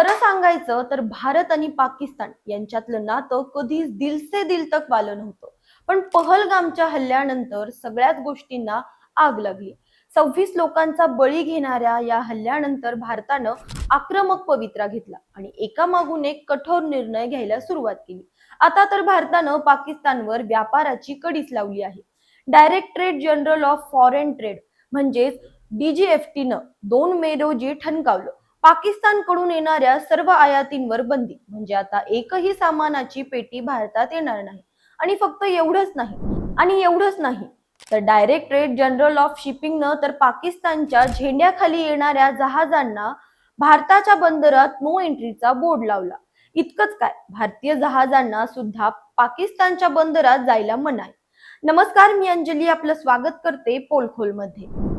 खरं सांगायचं तर भारत आणि पाकिस्तान यांच्यातलं नातं कधीच दिलसे दिल तक वालं नव्हतं. पण पहलगामच्या हल्ल्यानंतर सगळ्याच गोष्टींना आग लागली. सव्वीस लोकांचा बळी घेणाऱ्या या हल्ल्यानंतर भारतानं आक्रमक पवित्रा घेतला आणि एकामागून एक कठोर निर्णय घ्यायला सुरुवात केली. आता तर भारतानं पाकिस्तानवर व्यापाराची कडीच लावली आहे. Direct trade general of foreign trade म्हणजेच डीजीएफटीनं दोन मे रोजी ठणकावलं. पाकिस्तानकडून येणाऱ्या सर्व आयातींवर बंदी. म्हणजे आता एकही सामानाची पेटी भारतात येणार नाही. आणि फक्त एवढंच नाही. आणि एवढंच नाही. तर डायरेक्ट जनरल ऑफ शिपिंगनं तर पाकिस्तानच्या झेंड्याखाली येणाऱ्या जहाजांना भारताच्या बंदरात नो एंट्रीचा बोर्ड लावला. इतकंच काय? भारतीय जहाजांना सुद्धा पाकिस्तानच्या बंदरात जायला मनाई. नमस्कार मी अंजली. आपलं स्वागत करते पोलखोलमध्ये.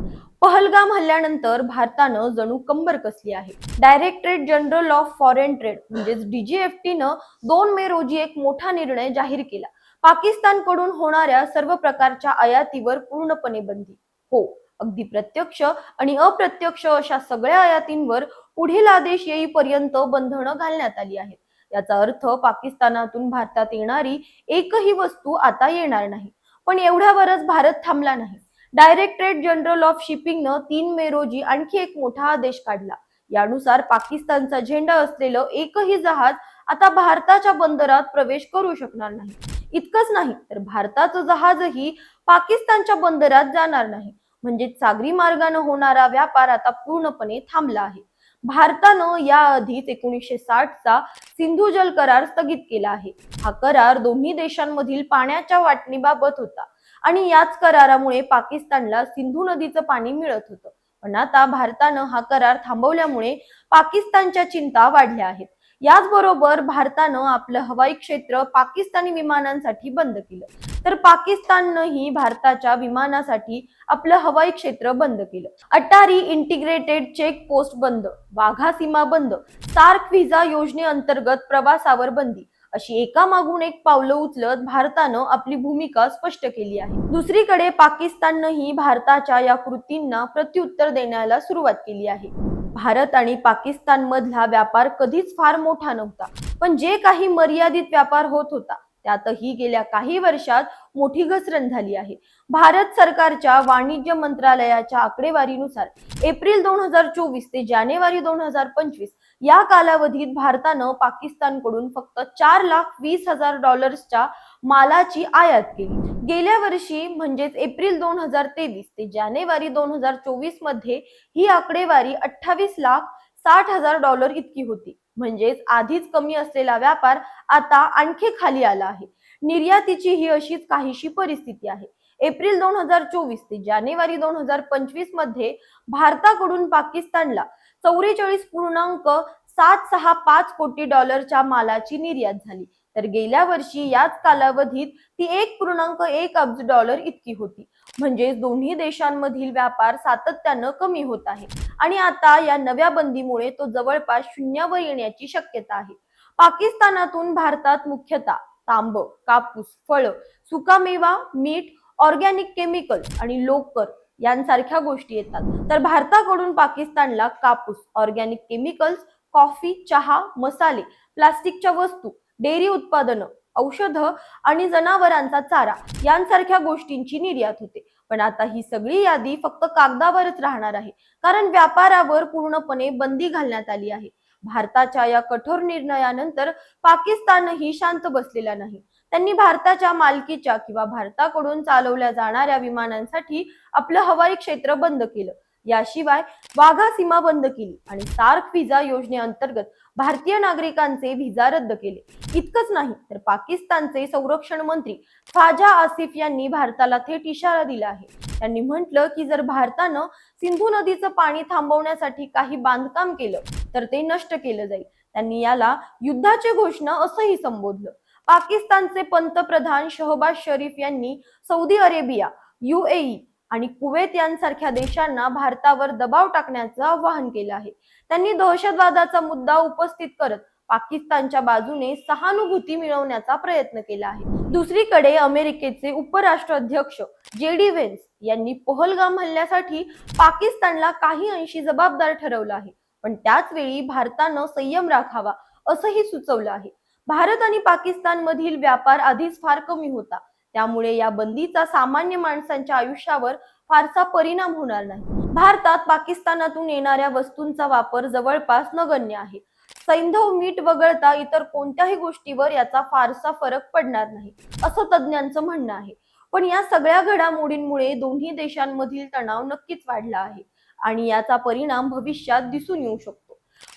पहलगाम हल्ल्यानंतर भारतानं जणू कंबर कसली आहे? Direct trade general of foreign trade म्हणजेच डीजीएफटीनं दोन मे रोजी एक मोठा निर्णय जाहीर केला. पाकिस्तानकडून होणाऱ्या सर्व प्रकारच्या आयातीवर पूर्णपणे बंदी. हो अगदी प्रत्यक्ष आणि अप्रत्यक्ष अशा सगळ्या आयातींवर पुढील आदेश येईपर्यंत बंधनं घालण्यात आली आहेत. याचा अर्थ पाकिस्तानातून भारतात येणारी एकही वस्तू आता येणार नाही. पण एवढ्यावरच भारत थांबला नाही. डायरेक्टरेट जनरल ऑफ शिपिंगनं तीन मे रोजी आणखी एक मोठा आदेश काढला. यानुसार पाकिस्तानचा झेंडा असलेलं एकही जहाज आता भारताच्या बंदरात प्रवेश करू शकणार नाही. इतकंच नाही तर भारताचं जहाजही पाकिस्तानच्या बंदरात जाणार नाही. म्हणजे सागरी मार्गाने होणारा व्यापार आता पूर्णपणे थांबला आहे. भारतानं याआधीच एकोणीसशे साठचा सिंधू जल करार स्थगित केला आहे. हा करार दोन्ही देशांमधील पाण्याच्या वाटणीबाबत होता. आणि याच करारामुळे पाकिस्तानला सिंधू नदीचं पाणी मिळत होतं. पण आता भारतानं हा करार थांबवल्यामुळे पाकिस्तानच्या चिंता वाढल्या आहेत. याचबरोबर भारतानं आपलं हवाई क्षेत्र पाकिस्तानी विमानांसाठी बंद केलं. तर पाकिस्ताननंही भारताच्या विमानासाठी आपलं हवाई क्षेत्र बंद केलं. अटारी इंटिग्रेटेड चेक पोस्ट बंद वाघा सीमा बंद सार्क व्हिसा योजनेअंतर्गत प्रवासावर बंदी अशी एकामागून एक पावलं उचलत भारतानं आपली भूमिका स्पष्ट केली आहे. दुसरीकडे पाकिस्ताननंही भारताच्या या कृतींना प्रत्युत्तर देण्याला सुरुवात केली आहे. भारत आणि पाकिस्तान मधला व्यापार कधीच फार मोठा नव्हता पण जे काही मर्यादित व्यापार होत होता त्यातही गेल्या काही वर्षात मोठी घसरण झाली आहे. भारत सरकारच्या वाणिज्य मंत्रालयाच्या आकडेवारीनुसार एप्रिल दोन हजार चोवीस ते जानेवारी दोन हजार पंचवीस या कालावधीत भारतानं पाकिस्तानकडून फक्त चार लाख वीस हजार डॉलर्सच्या मालाची आयात केली. गेल्या वर्षी म्हणजेच एप्रिल दोन हजार तेवीस ते जानेवारी दोन हजार चोवीसमध्ये ही आकडेवारी अठ्ठावीस लाख साठ हजार डॉलर इतकी होती. म्हणजेच आधीच कमी असलेला व्यापार आता आणखी खाली आला आहे. निर्यातीची ही अशीच काहीशी परिस्थिती आहे. एप्रिल दोन हजार चोवीस ते जानेवारी दोन हजार पंचवीसमध्ये भारताकडून पाकिस्तानला चौवेचाळीस पूर्णांक सात सहा पाच कोटी डॉलरच्या मालाची निर्यात झाली. तर गेल्या वर्षी याच कालावधीत ती एक पूर्णांक एक अब्ज डॉलर इतकी होती. म्हणजे दोन्ही देशांमधील व्यापार सातत्यानं कमी होत आहे. आणि आता या नव्या बंदीमुळे तो जवळपास शून्यावर येण्याची शक्यता आहे. पाकिस्तानातून भारतात मुख्यतः तांब कापूस फळ सुकामेवा मीठ ऑर्गॅनिक केमिकल आणि लोकर यांसारख्या गोष्टी येतात. तर भारताकडून पाकिस्तानला कापूस ऑर्गॅनिक केमिकल्स कॉफी चहा मसाले प्लास्टिकच्या वस्तू डेअरी उत्पादनं औषध आणि जनावरांचा चारा यांसारख्या गोष्टींची निर्यात होते. पण आता ही सगळी यादी फक्त कागदावरच राहणार आहे. कारण व्यापारावर पूर्णपणे बंदी घालण्यात आली आहे. भारताच्या या कठोर निर्णयानंतर पाकिस्तानही शांत बसलेला नाही. त्यांनी भारताच्या मालकीच्या किंवा भारताकडून चालवल्या जाणाऱ्या विमानांसाठी आपलं हवाई क्षेत्र बंद केलं. याशिवाय वाघा सीमा बंद केली आणि सार्क व्हिसा योजनेअंतर्गत भारतीय नागरिकांचे व्हिसा रद्द केले. इतकंच नाही तर पाकिस्तानचे संरक्षण मंत्री ख्वाजा आसिफ यांनी भारताला थेट इशारा दिला आहे. त्यांनी म्हटलं की जर भारतानं सिंधू नदीचं पाणी थांबवण्यासाठी काही बांधकाम केलं तर ते नष्ट केलं जाईल. त्यांनी याला युद्धाची घोषणा असंही संबोधलं. पाकिस्तानचे पंतप्रधान शहबाज शरीफ यांनी सौदी अरेबिया युएई आणि कुवेत यांसारख्या देशांना भारतावर दबाव टाकण्याचं आवाहन केलं आहे. त्यांनी दहशतवादाचा मुद्दा उपस्थित करत पाकिस्तानच्या बाजूने सहानुभूती मिळवण्याचा प्रयत्न केला आहे. दुसरीकडे अमेरिकेचे उपराष्ट्राध्यक्ष जे डी व्हेन्स यांनी पहलगाम हल्ल्यासाठी पाकिस्तानला काही अंशी जबाबदार ठरवलं आहे. पण त्याच वेळी भारतानं संयम राखावा असंही सुचवलं आहे. भारत आणि पाकिस्तान मधील व्यापार आधीच फार कमी होता. त्यामुळे या बंदीचा सामान्य माणसांच्या आयुष्यावर फारसा परिणाम होणार नाही. भारतात पाकिस्तानातून येणाऱ्या वस्तूंचा वापर जवळपास नगण्य आहे. सैंधव मीठ वगळता इतर कोणत्याही गोष्टीवर याचा फारसा फरक पडणार नाही असं तज्ज्ञांचं म्हणणं आहे. पण या सगळ्या घडामोडींमुळे दोन्ही देशांमधील तणाव नक्कीच वाढला आहे आणि याचा परिणाम भविष्यात दिसून येऊ शकतो.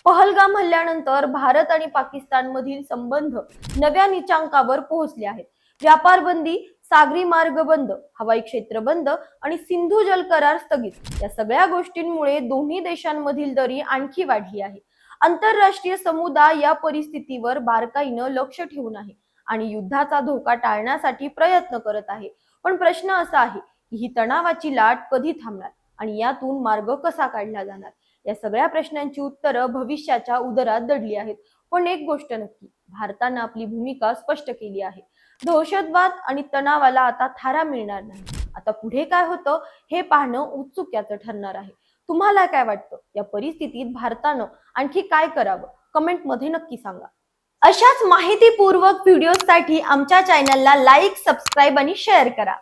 पहलगाम हल्ल्यानंतर भारत आणि पाकिस्तान मधील संबंध नव्या निचांकावर पोहोचले आहेत. व्यापार बंदी सागरी मार्ग बंद हवाई क्षेत्र बंद आणि सिंधू जल करार स्थगित. या सगळ्या गोष्टींमुळे दोन्ही देशांमधील दरी आणखी वाढली आहे. आंतरराष्ट्रीय समुदाय या परिस्थितीवर बारकाईनं लक्ष ठेवून आहे आणि युद्धाचा धोका टाळण्यासाठी प्रयत्न करत आहे. पण प्रश्न असा आहे की ही तणावाची लाट कधी थांबणार आणि यातून मार्ग कसा काढला जाणार? या सगळ्या प्रश्नांची उत्तरं भविष्याच्या उदरात दडली आहेत. पण एक गोष्ट नक्की भारतानं आपली भूमिका स्पष्ट केली आहे. दहशतवाद आणि तणावाला आता थारा मिळणार नाही. आता पुढे काय होतं हे पाहणं उत्सुक्याचं ठरणार आहे. तुम्हाला काय वाटतं? या परिस्थितीत भारतानं आणखी काय करावं? कमेंटमध्ये नक्की सांगा. अशाच माहितीपूर्वक व्हिडिओसाठी आमच्या चॅनलला लाईक सबस्क्राईब आणि शेअर करा.